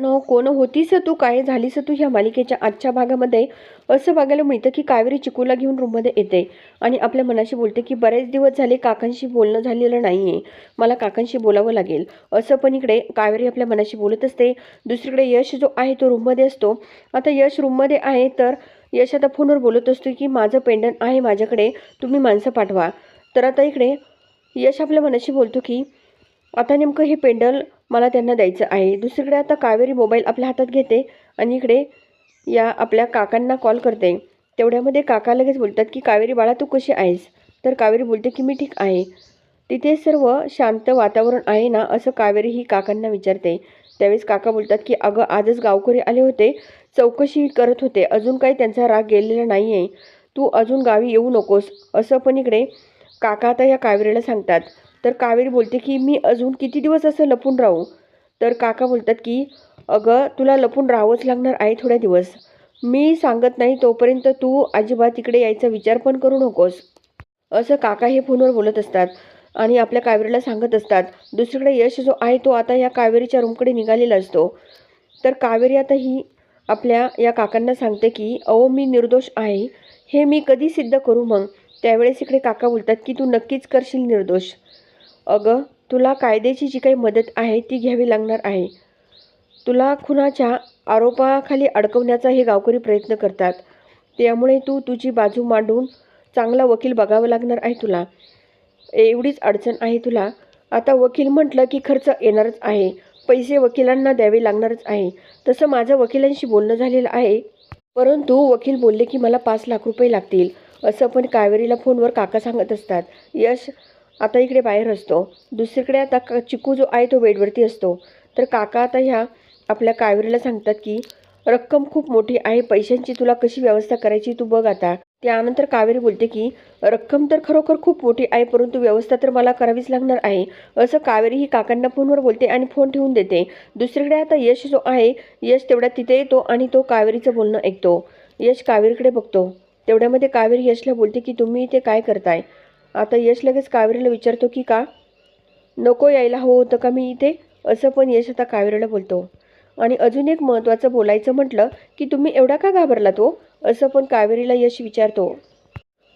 No कोण होतीस तू? काय झालीस तू ह्या मालिकेच्या आजच्या भागामध्ये? असं बघायला मिळतं की कावेरी चिकूला घेऊन रूममध्ये येते आणि आपल्या मनाशी बोलते की बरेच दिवस झाले काकांशी बोलणं झालेलं नाही आहे मला काकांशी बोलावं लागेल. असं पण इकडे कावेरी आपल्या मनाशी बोलत असते. दुसरीकडे यश जो आहे तो रूममध्ये असतो. आता यश रूममध्ये आहे तर यश आता फोनवर बोलत असतो की माझं पेंडन आहे माझ्याकडे. तुम्ही माणसं पाठवा. तर आता इकडे यश आपल्या मनाशी बोलतो की आता नेमकं हे पेंडल मला त्यांना द्यायचं आहे. दुसरीकडे आता कावेरी मोबाईल आपल्या हातात घेते आणि इकडे या आपल्या काकांना कॉल करते. तेवढ्यामध्ये काका लगेच बोलतात की कावेरी बाळा तू कशी आहेस? तर कावेरी बोलते की मी ठीक आहे. तिथे सर्व शांत वातावरण आहे ना असं कावेरी ही काकांना विचारते. त्यावेळेस काका बोलतात की अगं आजच गावकरी आले होते. चौकशी करत होते. अजून काही त्यांचा राग गेलेला नाही आहे तू अजून गावी येऊ नकोस. असं पण इकडे काका आता या कावेरीला सांगतात. तर कावेरी बोलते की मी अजून किती दिवस असं लपून राहू? तर काका बोलतात की अगं तुला लपून राहावंच लागणार आहे थोड्या दिवस. मी सांगत नाही तोपर्यंत तू अजिबात इकडे यायचा विचार पण करू नकोस. असं काका हे फोनवर बोलत असतात आणि आपल्या कावेरीला सांगत असतात दुसरीकडे यश जो आहे तो आता या कावेरीच्या रूमकडे निघालेला असतो. तर कावेरी आता ही आपल्या या काकांना सांगते की अहो मी निर्दोष आहे. हे मी कधी सिद्ध करू मग? त्यावेळेस इकडे काका बोलतात की तू नक्कीच करशील निर्दोष. अगं तुला कायद्याची जी काही मदत आहे ती घ्यावी लागणार आहे. तुला खुनाच्या आरोपाखाली अडकवण्याचा हे गावकरी प्रयत्न करतात. त्यामुळे तू तुझी बाजू मांडून चांगला वकील बघावं लागणार आहे तुला. एवढीच अडचण आहे तुला. आता वकील म्हटलं की खर्च येणारच आहे. पैसे वकिलांना द्यावे लागणारच आहे. तसं माझं वकिलांशी बोलणं झालेलं आहे. परंतु वकील बोलले की मला पाच लाख रुपये लागतील. असं पण कावेरीला फोनवर काका सांगत असतात. यश आता इकडे बाहेर असतो. दुसरीकडे आता का चिकू जो आहे तो बेडवरती असतो. तर काका आता ह्या आपल्या कावेरीला सांगतात की रक्कम खूप मोठी आहे पैशांची तुला कशी व्यवस्था करायची तू बघ आता. त्यानंतर कावेरी बोलते की रक्कम तर खरोखर खूप मोठी आहे परंतु व्यवस्था तर मला करावीच लागणार आहे. असं कावेरी ही काकांना फोनवर बोलते आणि फोन ठेवून देते. दुसरीकडे आता यश जो आहे यश तेवढ्या तिथे येतो आणि तो कावेरीचं बोलणं ऐकतो. यश कावेरीकडे बघतो. तेवढ्यामध्ये कावेरी यशला बोलते की तुम्ही इथे काय करताय? आता यश लगेच कावेरीला विचारतो की का? नको यायला हवं होतं का मी इथे? असं पण यश आता कावेरीला बोलतो. आणि अजून एक महत्त्वाचं बोलायचं म्हटलं की तुम्ही एवढा का घाबरला तो हो? असं पण कावेरीला यश विचारतो.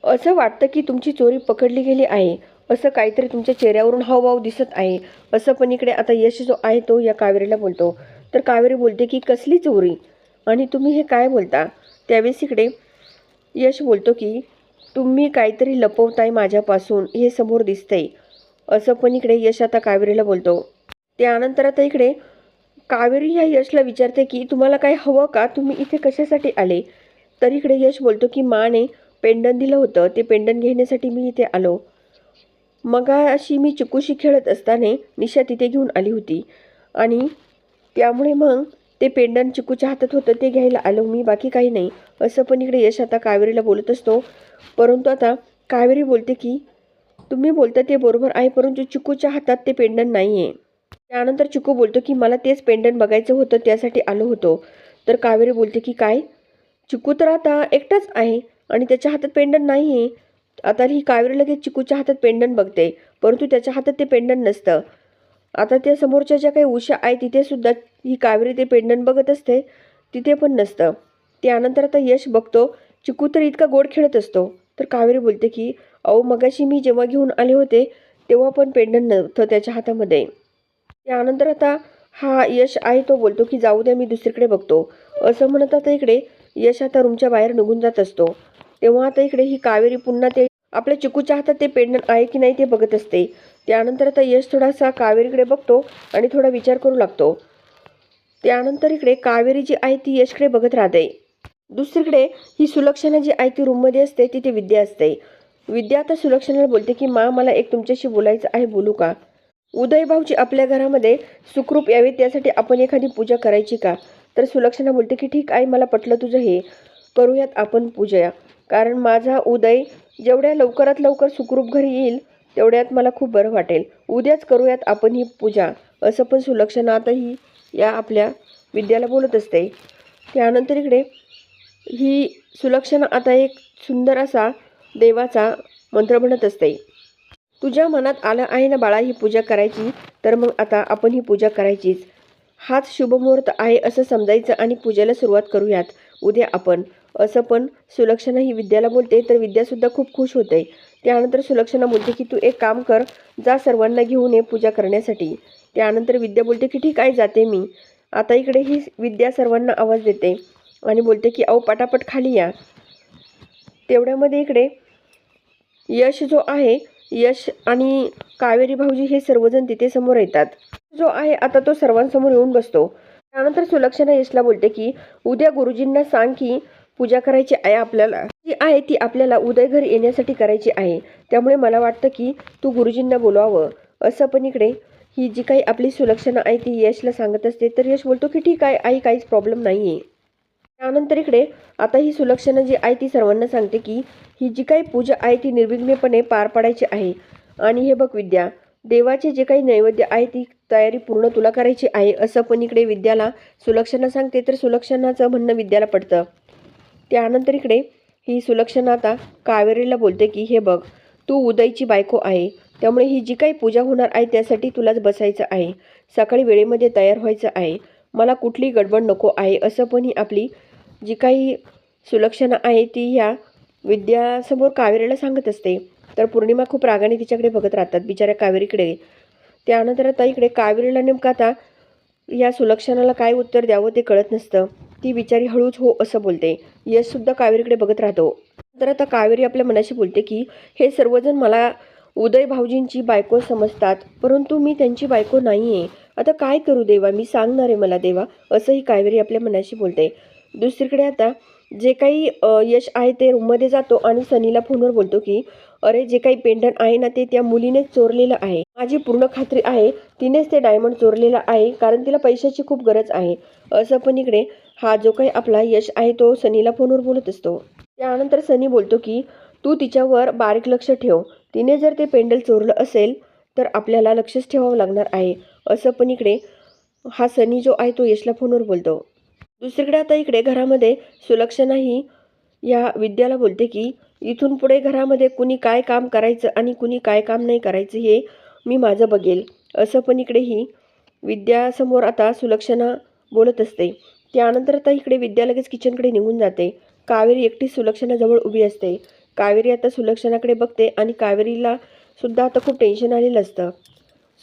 असं वाटतं की तुमची चोरी पकडली गेली आहे. असं काहीतरी तुमच्या चेहऱ्यावरून हावभाव दिसत आहे. असं पण इकडे आता यश जो आहे तो या कावेरीला बोलतो. तर कावेरी बोलते की कसली चोरी? आणि तुम्ही हे काय बोलता? त्यावेळेस इकडे यश बोलतो की तुम्ही काहीतरी लपवताय माझ्यापासून हे समोर दिसतंय. असं पण इकडे यश आता कावेरीला बोलतो. त्यानंतर आता इकडे कावेरी ह्या यशला विचारते की तुम्हाला काय हवं का? तुम्ही इथे कशासाठी आले? तर इकडे यश बोलतो की माने पेंडन दिलं होतं. ते पेंडन घेण्यासाठी मी इथे आलो. मग अशी मी चिकूशी खेळत असताना निशा तिथे घेऊन आली होती. आणि त्यामुळे मग ते पेंडन चिकूच्या हातात होतं ते घ्यायला आलो मी बाकी काही नाही. असं पण इकडे यश आता कावेरीला बोलत असतो. परंतु आता कावेरी बोलते की तुम्ही बोलता ते बरोबर आहे परंतु चिकूच्या हातात ते पेंडन नाही आहे त्यानंतर चिकू बोलतो की मला तेच पेंडन बघायचं होतं त्यासाठी आलो होतो. तर कावेरी बोलते की काय? चिकू तर आता एकटाच आहे आणि त्याच्या हातात पेंडन नाही आहे आता ही कावेरी लगेच चिकूच्या हातात पेंडन बघते परंतु त्याच्या हातात ते पेंडन नसतं. आता त्या समोरच्या ज्या काही उषा आहे तिथे सुद्धा ही कावेरी ते पेंडन बघत असते तिथे पण नसतं. त्यानंतर आता यश बघतो चिकू तर इतका गोड खेळत असतो. तर कावेरी बोलते की अहो मगाशी मी जेव्हा घेऊन आले होते तेव्हा पण पेंडन नव्हतं त्याच्या हातामध्ये. त्यानंतर आता हा यश आहे तो बोलतो की जाऊ द्या मी दुसरीकडे बघतो. असं म्हणत आता इकडे यश आता रूमच्या बाहेर निघून जात असतो. तेव्हा आता इकडे ही कावेरी पुन्हा ते आपल्या चिकूच्या हातात ते पेंडन आहे की नाही ते बघत असते. त्यानंतर आता यश थोडासा कावेरीकडे बघतो आणि थोडा विचार करू लागतो. त्यानंतर इकडे कावेरी जी आहे ती यशकडे बघत राहते. दुसरीकडे ही सुलक्षणा जी आहे ती रूममध्ये असते तिथे विद्या असते. विद्या आता सुलक्षणाला बोलते की मा मला एक तुमच्याशी बोलायचं आहे बोलू का? उदय भाऊजी आपल्या घरामध्ये सुखरूप यावे त्यासाठी आपण एखादी पूजा करायची का? तर सुलक्षणा बोलते की ठीक आहे मला पटलं तुझं हे. करूयात आपण पूजा. कारण माझा उदय जेवढ्या लवकरात लवकर सुखरूप घरी येईल तेवढ्यात मला खूप बरं वाटेल. उद्याच करूयात आपण ही पूजा. असं पण सुलक्षणातही या आपल्या विद्याला बोलत असते. त्यानंतर इकडे ही सुलक्षणा आता एक सुंदर असा देवाचा मंत्र म्हणत असते. तुझ्या मनात आलं आहे ना बाळा ही पूजा करायची? तर मग आता आपण ही पूजा करायचीच. हाच शुभमुहूर्त आहे असं समजायचं आणि पूजेला सुरुवात करूयात उद्या आपण. असं पण सुलक्षणा ही विद्याला बोलते तर विद्यासुद्धा खूप खुश होते. त्यानंतर सुलक्षणा बोलते की तू एक काम कर जा सर्वांना घेऊन ये पूजा करण्यासाठी. त्यानंतर विद्या बोलते की ठीक आहे जाते मी. आता इकडे ही विद्या सर्वांना आवाज देते आणि बोलते की अहो पटापट खाली या. तेवढ्यामध्ये इकडे यश जो आहे यश आणि कावेरी भाऊजी हे सर्वजण तिथे समोर येतात. जो आहे आता तो सर्वांसमोर येऊन बसतो. त्यानंतर सुलक्षणा यशला बोलते की उद्या गुरुजींना सांग की पूजा करायची आहे आपल्याला. आहे ती आपल्याला उदय घरी येण्यासाठी करायची आहे. त्यामुळे मला वाटतं की तू गुरुजींना बोलवावं. असं पण इकडे ही जी काही आपली सुलक्षणा आहे ती यशला सांगत असते. तर यश बोलतो की ठीक आहे आई काहीच प्रॉब्लेम नाही आहे त्यानंतर इकडे आता ही सुलक्षणा जी आहे ती सर्वांना सांगते की ही जी काही पूजा आहे ती निर्विघ्नपणे पार पाडायची आहे. आणि हे बघ विद्या देवाचे जे काही नैवेद्य आहे ती तयारी पूर्ण तुला करायची आहे असं पण इकडे विद्याला सुलक्षणा सांगते. तर सुलक्षणाचं म्हणणं विद्याला पडतं. त्यानंतर इकडे ही सुलक्षणा आता कावेरीला बोलते की हे बघ तू उदयची बायको आहे. त्यामुळे ही जी काही पूजा होणार आहे त्यासाठी तुलाच बसायचं आहे. सकाळी वेळेमध्ये तयार व्हायचं आहे. मला कुठली गडबड नको आहे. असं पण ही आपली जी काही सुलक्षणा आहे ती ह्या विद्यासमोर कावेरीला सांगत असते. तर पौर्णिमा खूप रागाने तिच्याकडे बघत राहतात. बिचाऱ्या कावेरीकडे त्यानंतर आता इकडे कावेरीला नेमकं आता या सुलक्षणाला काय उत्तर द्यावं ते कळत नसतं. ती बिचारी हळूच हो असं बोलते. यशसुद्धा कावेरीकडे बघत राहतो. तर आता कावेरी आपल्या मनाशी बोलते की हे सर्वजण मला उदय भाऊजींची बायको समजतात परंतु मी त्यांची बायको नाही आहे आता काय करू देवा? मी सांगणार आहे मला देवा असंही कावेरी आपल्या मनाशी बोलते. दुसरीकडे आता जे काही यश आहे ते रूममध्ये जातो आणि सनीला फोनवर बोलतो की अरे जे काही पेंडंट आहे ना ते त्या मुलीनेच चोरलेलं आहे. माझी पूर्ण खात्री आहे तिनेच ते डायमंड चोरलेलं आहे कारण तिला पैशाची खूप गरज आहे. असं पण इकडे हा जो काही आपला यश आहे तो सनीला फोनवर बोलत असतो. त्यानंतर सनी बोलतो की तू तिच्यावर बारीक लक्ष ठेव. तिने जर ते पेंडल चोरलं असेल तर आपल्याला लक्षच ठेवावं लागणार आहे. असं पण इकडे हा सनी जो आहे तो यशला फोनवर बोलतो. दुसरीकडे आता इकडे घरामध्ये सुलक्षणाही या विद्याला बोलते की इथून पुढे घरामध्ये कुणी काय काम करायचं आणि कुणी काय काम नाही करायचं हे मी माझं बघेल. असं पण इकडे ही विद्यासमोर आता सुलक्षणा बोलत असते. त्यानंतर आता इकडे विद्या लगेच किचनकडे निघून जाते. कावेरी एकटी सुलक्षणाजवळ उभी असते. कावेरी आता सुलक्षणाकडे बघते आणि कावेरीला सुद्धा आता खूप टेन्शन आलेलं असतं.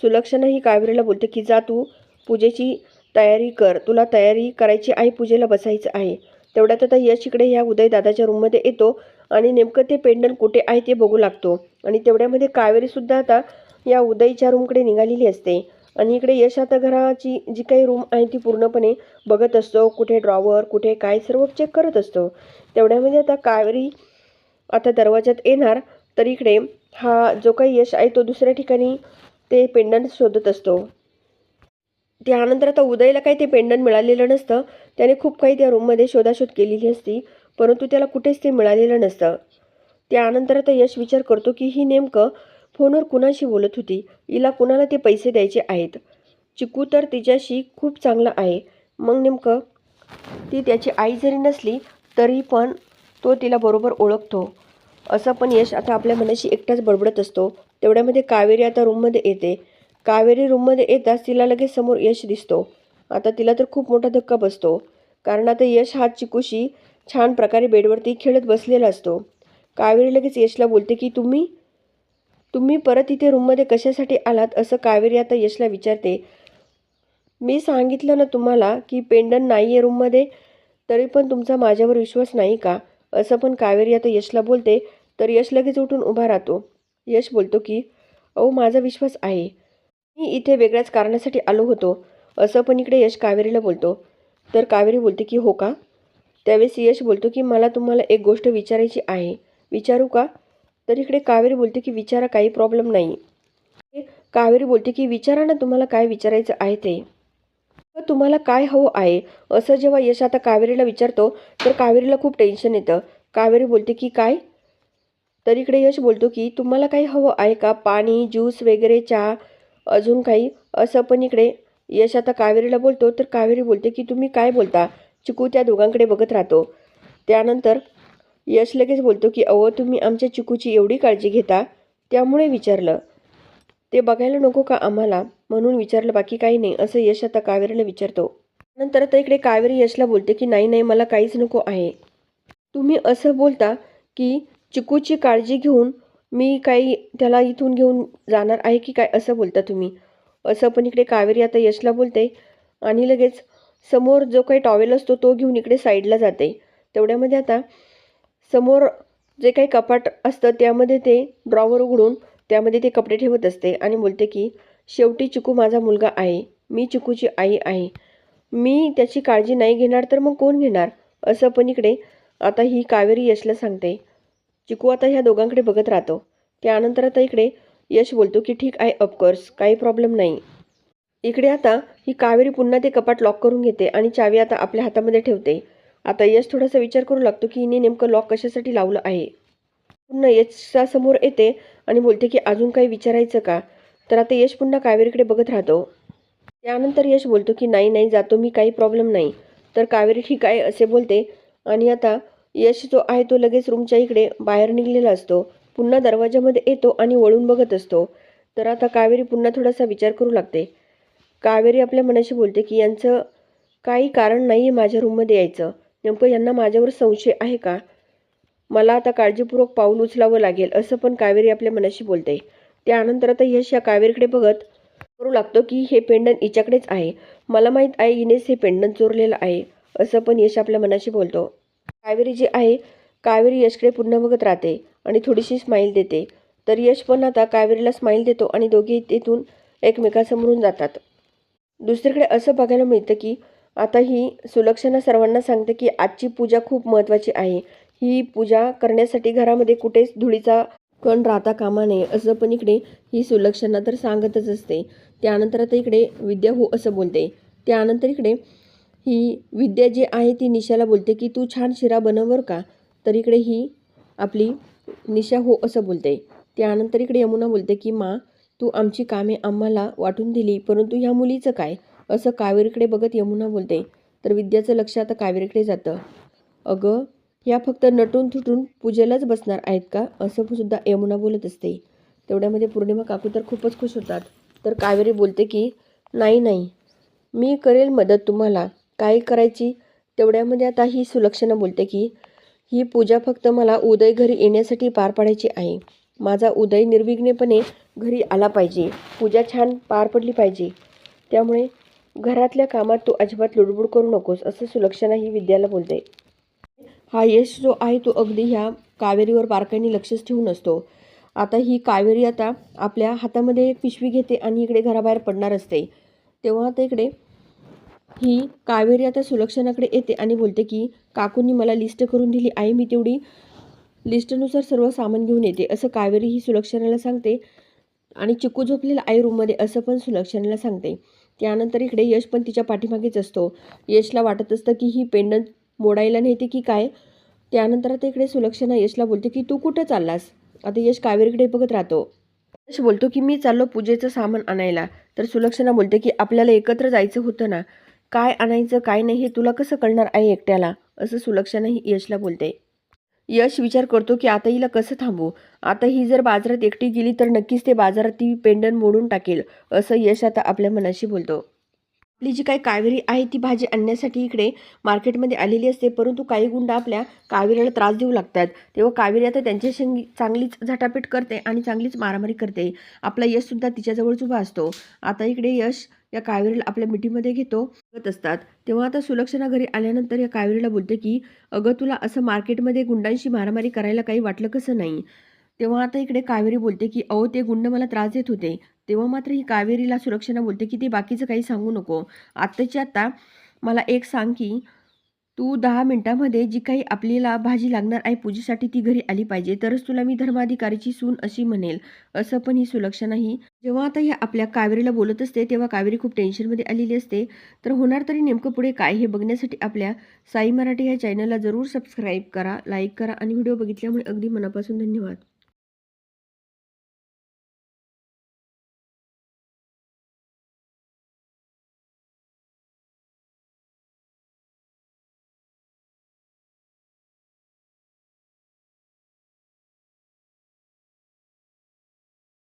सुलक्षणा ही कावेरीला बोलते की जा तू पूजेची तयारी कर. तुला तयारी करायची आहे पूजेला बसायचं आहे. तेवढ्यात आता यश इकडे ह्या उदय दादाच्या रूममध्ये येतो आणि नेमकं ते पेंडल कुठे आहे ते बघू लागतो. आणि तेवढ्यामध्ये कावेरीसुद्धा आता या उदयच्या रूमकडे निघालेली असते. आणि इकडे यश आता घराची जी काही रूम आहे ती पूर्णपणे बघत असतो. कुठे ड्रॉवर कुठे काय सर्व चेक करत असतो. तेवढ्यामध्ये म्हणजे आता कावेरी आता दरवाजात येणार. तर इकडे हा जो काही यश आहे तो दुसऱ्या ठिकाणी ते पेंडंट शोधत असतो. त्यानंतर आता उदयला काही ते पेंडंट मिळालेलं नसतं. त्याने खूप काही त्या रूममध्ये शोधाशोध केलेली असती. परंतु त्याला कुठेच ते मिळालेलं नसतं. त्यानंतर आता यश विचार करतो की ही नेमकं फोनवर कुणाशी बोलत होती? हिला कुणाला ते पैसे द्यायचे आहेत? चिकू तर तिच्याशी खूप चांगला आहे. मग नेमकं ती त्याची आई जरी नसली तरी पण तो तिला बरोबर ओळखतो. असं पण यश आता आपल्या मनाशी एकटाच बडबडत असतो. तेवढ्यामध्ये कावेरी आता रूममध्ये येते. कावेरी रूममध्ये येताच तिला लगेच समोर यश दिसतो. आता तिला तर खूप मोठा धक्का बसतो. कारण आता यश हा चिकूशी छान प्रकारे बेडवरती खेळत बसलेला असतो. कावेरी लगेच यशला बोलते की तुम्ही तुम्ही परत इथे रूममध्ये कशासाठी आलात असं कावेरी आता यशला विचारते. मी सांगितलं ना तुम्हाला की पेंडन नाही आहे रूममध्ये तरी पण तुमचा माझ्यावर विश्वास नाही का? असं पण कावेरी आता यशला बोलते तर यश लगेच उठून उभा राहतो. यश बोलतो की अहो माझा विश्वास आहे. मी इथे वेगळ्याच कारणासाठी आलो होतो. असं पण इकडे यश कावेरीला बोलतो. तर कावेरी बोलते की हो का? त्यावेळेस यश बोलतो की मला तुम्हाला एक गोष्ट विचारायची आहे. विचारू का? तर इकडे कावेरी बोलते की विचारा काही प्रॉब्लेम नाही. कावेरी बोलते की विचारा ना तुम्हाला काय विचारायचं आहे ते. तर तुम्हाला काय हवं आहे? असं जेव्हा यश आता कावेरीला विचारतो तर कावेरीला खूप टेन्शन येतं. कावेरी बोलते की काय? तर इकडे यश बोलतो की तुम्हाला काही हवं आहे का? पाणी ज्यूस वगैरे चहा अजून काही? असं पण इकडे यश आता कावेरीला बोलतो तर कावेरी बोलते की तुम्ही काय बोलता? चिकू त्या दोघांकडे बघत राहतो. त्यानंतर यश लगेच बोलतो की अहो तुम्ही आमच्या चिकूची एवढी काळजी घेता? त्यामुळे विचारलं. ते बघायला नको का आम्हाला? म्हणून विचारलं बाकी काही नाही. असं यश आता कावेरीला विचारतो. नंतर आता इकडे कावेरी यशला बोलते की नाही नाही मला काहीच नको आहे. तुम्ही असं बोलता की चिकूची काळजी घेऊन मी काही त्याला इथून घेऊन जाणार आहे की काय असं बोलता तुम्ही? असं पण इकडे कावेरी आता यशला बोलते आणि लगेच समोर जो काही टॉवेल असतो तो घेऊन इकडे साईडला जाते. तेवढ्यामध्ये आता समोर जे काही कपाट असतं त्यामध्ये ते ड्रॉवर उघडून त्यामध्ये ते कपडे ठेवत असते आणि बोलते की शेवटी चिकू माझा मुलगा आहे. मी चिकूची आई आहे. मी त्याची काळजी नाही घेणार तर मग कोण घेणार? असं पण इकडे आता ही कावेरी यशला सांगते. चिकू आता ह्या दोघांकडे बघत राहतो. त्यानंतर आता इकडे यश बोलतो की ठीक आहे ऑफकोर्स काही प्रॉब्लेम नाही. इकडे आता ही कावेरी पुन्हा ते कपाट लॉक करून घेते आणि चावी आता आपल्या हातामध्ये ठेवते. आता यश थोडासा विचार करू लागतो की हिने नेमकं लॉक कशासाठी लावलं आहे. पुन्हा यशच्या समोर येते आणि बोलते की अजून काही विचारायचं का? तर आता यश पुन्हा कावेरीकडे बघत राहतो. त्यानंतर यश बोलतो की नाही नाही जातो मी काही प्रॉब्लेम नाही. तर कावेरी ठीक आहे असे बोलते. आणि आता यश जो आहे तो लगेच रूमच्या इकडे बाहेर निघलेला असतो. पुन्हा दरवाजामध्ये येतो आणि वळून बघत असतो. तर आता कावेरी पुन्हा थोडासा विचार करू लागते. कावेरी आपल्या मनाशी बोलते की यांचं काही कारण नाही आहे माझ्या रूममध्ये यायचं. नेमकं यांना माझ्यावर संशय आहे का? मला आता काळजीपूर्वक पाऊल उचलावं लागेल असं पण कावेरी आपल्या मनाशी बोलते. त्यानंतर आता यश या कावेरीकडे बघत करू लागतो की हे पेंडन हिच्याकडेच आहे. मला माहीत आहे इनेस हे पेंडन चोरलेलं आहे असं पण यश आपल्या मनाशी बोलतो. कावेरी जी आहे कावेरी यशकडे पुन्हा बघत राहते आणि थोडीशी स्माईल देते. तर यश पण आता कावेरीला स्माईल देतो आणि दोघे तिथून एकमेकासमोरून जातात. दुसरीकडे असं बघायला मिळतं की आता ही सुलक्षणा सर्वांना सांगते की आजची पूजा खूप महत्त्वाची आहे. ही पूजा करण्यासाठी घरामध्ये कुठेच धुळीचा कण राहता कामा नये असं पण इकडे ही सुलक्षणा तर सांगतच असते. त्यानंतर आता इकडे विद्या हो असं बोलते. त्यानंतर इकडे ही विद्या जी आहे ती निशाला बोलते की तू छान शिरा बनव का? तर इकडे ही आपली निशा हो असं बोलते. त्यानंतर इकडे यमुना बोलते की मा तू आमची कामे आम्हाला वाटून दिली परंतु ह्या मुलीचं काय? असं कावेरीकडे बघत यमुना बोलते. तर विद्याचं लक्ष आता कावेरीकडे जातं. अगं या फक्त नटून थुटून पूजेलाच बसणार आहेत का? असं सुद्धा यमुना बोलत असते. तेवढ्यामध्ये पौर्णिमा काकू तर खूपच खुश होतात. तर कावेरी बोलते की नाही नाही. मी करेल मदत तुम्हाला. काय करायची? तेवढ्यामध्ये आता ही सुलक्षणा बोलते की ही पूजा फक्त मला उदय घरी येण्यासाठी पार पाडायची आहे. माझा उदय निर्विघ्नपणे घरी आला पाहिजे. पूजा छान पार पडली पाहिजे. त्यामुळे घरातल्या कामात तू अजिबात लुडबुड करू नकोस असं सुलक्षणा ही विद्याला बोलते. हा यश जो आहे तो अगदी ह्या कावेरीवर बारकाईने लक्षच ठेवून असतो. आता ही कावेरी आता आपल्या हातामध्ये एक पिशवी घेते आणि इकडे घराबाहेर पडणार असते. तेव्हा आता इकडे ही कावेरी आता सुलक्षणाकडे येते आणि बोलते की काकूंनी मला लिस्ट करून दिली आहे मी तेवढी लिस्टनुसार सर्व सामान घेऊन येते असं कावेरी ही सुलक्षणाला सांगते. आणि चिकू झोपलेला आई रूममध्ये असं पण सुलक्षणाला सांगते. त्यानंतर इकडे यश पण तिच्या पाठीमागेच असतो. यशला वाटत असतं की ही पेंडंट मोडायला नेते की काय? त्यानंतर आता इकडे सुलक्षणा यशला बोलते की तू कुठं चाललास? आता यश कावेरीकडे बघत राहतो. यश बोलतो की मी चाललो पूजेचं सामान आणायला. तर सुलक्षणा बोलते की आपल्याला एकत्र जायचं होतं ना? काय आणायचं काय नाही हे तुला कसं कळणार आहे एकट्याला? असं सुलक्षणा ही यशला बोलते. यश विचार करतो की आता हिला कसं थांबवू? आता ही जर बाजारात एकटी गेली तर नक्कीच ते बाजारात ती पेंडन मोडून टाकेल असं यश आता आपल्या मनाशी बोलतो. आपली जी काही कावेरी आहे ती भाजी आणण्यासाठी इकडे मार्केटमध्ये आलेली असते परंतु काही गुंड आपल्या कावेरीला त्रास देऊ लागतात. तेव्हा कावेरी आता त्यांच्याशी चांगलीच झटापट करते आणि चांगलीच मारामारी करते. आपला यशसुद्धा तिच्याजवळच उभा असतो. आता इकडे यश या कावेरीला आपल्या मिठीमध्ये घेतो. करत असतात. तेव्हा आता सुलक्षणा घरी आल्यानंतर या कावेरीला बोलते की अगं तुला असं मार्केटमध्ये गुंडांशी मारामारी करायला काही वाटलं कसं नाही? तेव्हा आता इकडे कावेरी बोलते की अहो ते गुंड मला त्रास देत होते. तेव्हा मात्र ही कावेरीला सुरक्षणा बोलते की ते बाकीचं काही सांगू नको. आत्ताची आत्ता मला एक सांग की तू दहा मिनिटामध्ये जी काही आपल्याला भाजी लागणार आहे पूजेसाठी ती घरी आली पाहिजे तरच तुला मी धर्माधिकारीची सून अशी म्हणेल. असं पण ही सुलक्षा नाही जेव्हा आता ही आपल्या कावेरीला बोलत असते तेव्हा कावेरी खूप टेन्शनमध्ये आलेली असते. तर होणार तरी नेमकं पुढे काय हे बघण्यासाठी आपल्या साई मराठी या चॅनलला जरूर सबस्क्राईब करा लाईक करा आणि व्हिडिओ बघितल्यामुळे अगदी मनापासून धन्यवाद.